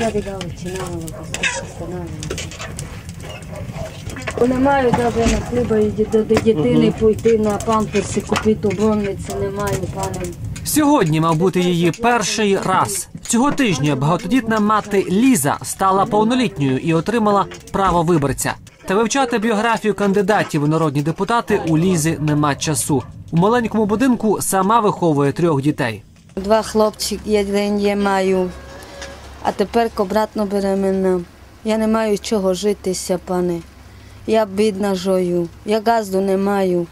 Дяді Галичі навало постановлено. Не мають навіть на хліба і до, дитини пойти на памперси, купити у больниці, не пане. Сьогодні мав бути її перший раз. Цього тижня багатодітна мати Ліза стала повнолітньою і отримала право виборця. Та вивчати біографію кандидатів у народні депутати у Лізи нема часу. У маленькому будинку сама виховує трьох дітей. Два хлопчики, один я маю, а тепер обратно беременна. Я не маю чого житися, пане. Я бідна жою, я газду не маю.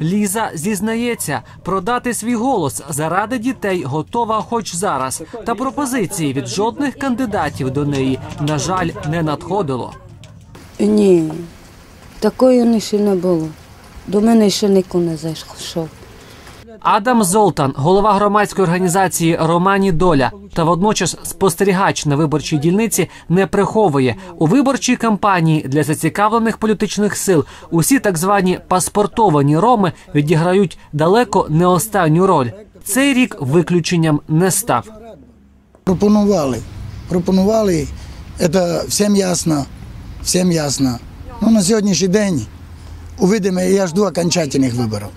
Ліза зізнається, продати свій голос заради дітей готова хоч зараз. Та пропозиції від жодних кандидатів до неї, на жаль, не надходило. Ні, такої не ще не було. До мене ще ніхто не зайшов. Адам Золтан, голова громадської організації Романі Доля та водночас спостерігач на виборчій дільниці, не приховує у виборчій кампанії для зацікавлених політичних сил. Усі так звані паспортовані роми відіграють далеко не останню роль. Цей рік виключенням не став. Пропонували. Пропонували, це всім ясно, всім ясно. Ну, на сьогоднішній день увидимо, я жду окончательних виборів.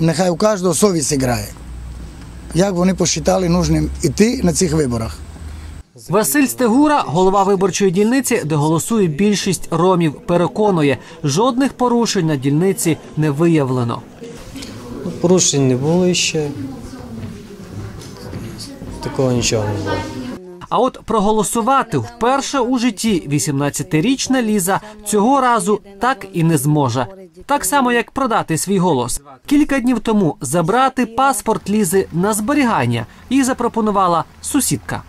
Нехай у кожного совість грає. Як вони посчитали нужним іти на цих виборах. Василь Стегура, голова виборчої дільниці, де голосує більшість ромів, переконує, жодних порушень на дільниці не виявлено. Порушень не було ще. Такого нічого не було. А от проголосувати вперше у житті 18-річна Ліза цього разу так і не зможе. Так само, як продати свій голос. Кілька днів тому забрати паспорт Лізи на зберігання їй запропонувала сусідка.